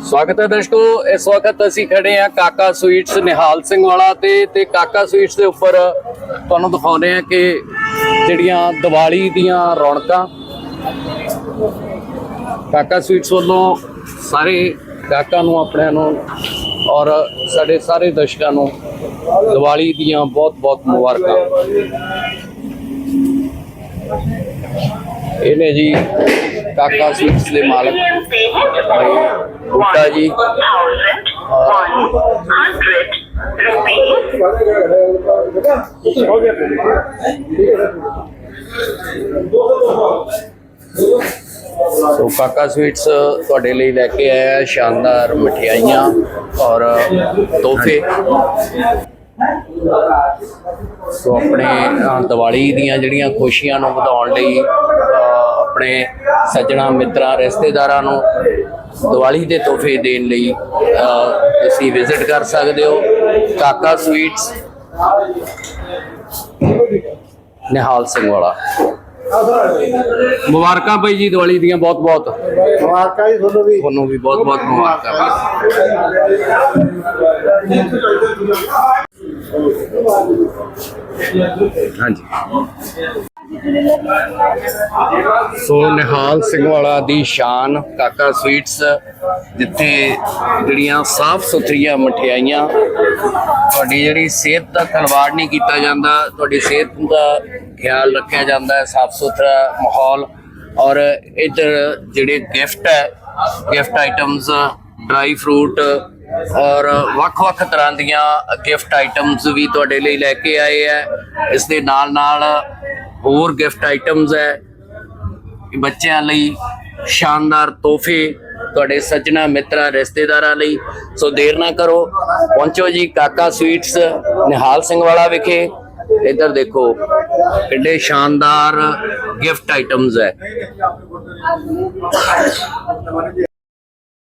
ਸਵਾਗਤ ਹੈ ਦਰਸ਼ਕੋ, ਇਸ ਵਕਤ ਅਸੀਂ ਖੜੇ ਆ ਕਾਕਾ ਸਵੀਟਸ ਨਿਹਾਲ ਸਿੰਘ ਵਾਲਾ ਤੇ ਤੇ ਕਾਕਾ ਸਵੀਟਸ ਦੇ ਉੱਪਰ ਤੁਹਾਨੂੰ ਦਿਖਾਉਂਦੇ ਆ ਕਿ ਜਿਹੜੀਆਂ ਦੀਵਾਲੀ ਦੀਆਂ ਰੌਣਕਾਂ, ਕਾਕਾ ਸਵੀਟਸ ਵੱਲੋਂ ਸਾਰੇ ਗਾਹਕਾਂ ਨੂੰ, ਆਪਣਿਆਂ ਨੂੰ ਔਰ ਸਾਡੇ ਸਾਰੇ ਦਰਸ਼ਕਾਂ ਨੂੰ ਦੀਵਾਲੀ ਦੀਆਂ ਬਹੁਤ ਬਹੁਤ ਮੁਬਾਰਕਾਂ। ਇਹ ਨੇ ਜੀ ਕਾਕਾ ਸਵੀਟਸ ਦੇ ਮਾਲਕ। ਭਾਈ ਬੁੱਟਾ ਜੀ। ਸੋ ਕਾਕਾ ਸਵੀਟਸ ਤੁਹਾਡੇ ਲਈ ਲੈ ਕੇ ਆਇਆ ਹੈ, ਸ਼ਾਨਦਾਰ ਮਠਿਆਈਆਂ ਔਰ ਤੋਹਫੇ। ਸੋ ਆਪਣੇ ਦੀਵਾਲੀ ਦੀਆਂ ਜਿਹੜੀਆਂ ਖੁਸ਼ੀਆਂ ਨੂੰ ਵਧਾਉਣ ਲਈ ਆਪਣੇ ਸੱਜਣਾ ਮਿੱਤਰਾਂ ਰਿਸ਼ਤੇਦਾਰਾਂ ਨੂੰ ਦੀਵਾਲੀ ਦੇ ਤੋਹਫੇ ਦੇਣ ਲਈ ਤੁਸੀਂ ਵਿਜ਼ਿਟ ਕਰ ਸਕਦੇ ਹੋ। ਕਾਕਾ ਸਵੀਟਸ ਨਿਹਾਲ ਸਿੰਘ ਵਾਲਾ। ਮੁਬਾਰਕਾਂ ਭਾਈ ਜੀ ਦੀਵਾਲੀ ਦੀਆਂ ਬਹੁਤ ਬਹੁਤ ਮੁਬਾਰਕਾਂ ਜੀ ਤੁਹਾਨੂੰ ਵੀ। ਤੁਹਾਨੂੰ ਵੀ ਬਹੁਤ ਬਹੁਤ ਮੁਬਾਰਕਾਂ। ਹਾਂਜੀ। ਸੋ ਨਿਹਾਲ ਸਿੰਘ ਵਾਲਾ ਦੀ ਸ਼ਾਨ, ਕਾਕਾ ਸਵੀਟਸ ਜਿੱਥੇ ਜਿਹੜੀਆਂ ਸਾਫ਼ ਸੁਥਰੀਆਂ ਮਠਿਆਈਆਂ, ਤੁਹਾਡੀ ਜਿਹੜੀ ਸਿਹਤ ਦਾ ਖਲਵਾੜ ਨਹੀਂ ਕੀਤਾ ਜਾਂਦਾ, ਤੁਹਾਡੀ ਸਿਹਤ ਦਾ ਖਿਆਲ ਰੱਖਿਆ ਜਾਂਦਾ ਹੈ, ਸਾਫ਼ ਸੁਥਰਾ ਮਾਹੌਲ। ਔਰ ਇੱਧਰ ਜਿਹੜੇ ਗਿਫਟ ਹੈ ਗਿਫਟ ਆਈਟਮਸ ਡਰਾਈ ਫਰੂਟ ਔਰ ਵੱਖ-ਵੱਖ ਤਰ੍ਹਾਂ ਦੀਆਂ ਗਿਫਟ ਆਈਟਮਸ ਵੀ ਤੁਹਾਡੇ ਲਈ ਲੈ ਕੇ ਆਏ ਹੈ ਇਸ ਦੇ ਨਾਲ ਨਾਲ ਹੋਰ ਗਿਫਟ ਆਈਟਮਸ ਹੈ ਬੱਚਿਆਂ ਲਈ ਸ਼ਾਨਦਾਰ ਤੋਹਫੇ ਤੁਹਾਡੇ ਸੱਜਣਾ, ਮਿੱਤਰਾਂ, ਰਿਸ਼ਤੇਦਾਰਾਂ ਲਈ। ਸੋ ਦੇਰ ਨਾ ਕਰੋ। ਪਹੁੰਚੋ ਜੀ ਕਾਕਾ ਸਵੀਟਸ ਨਿਹਾਲ ਸਿੰਘ ਵਾਲਾ ਵਿਖੇ। ਇੱਧਰ ਦੇਖੋ, ਕਿੱਡੇ ਸ਼ਾਨਦਾਰ ਗਿਫਟ ਆਈਟਮਸ ਹੈ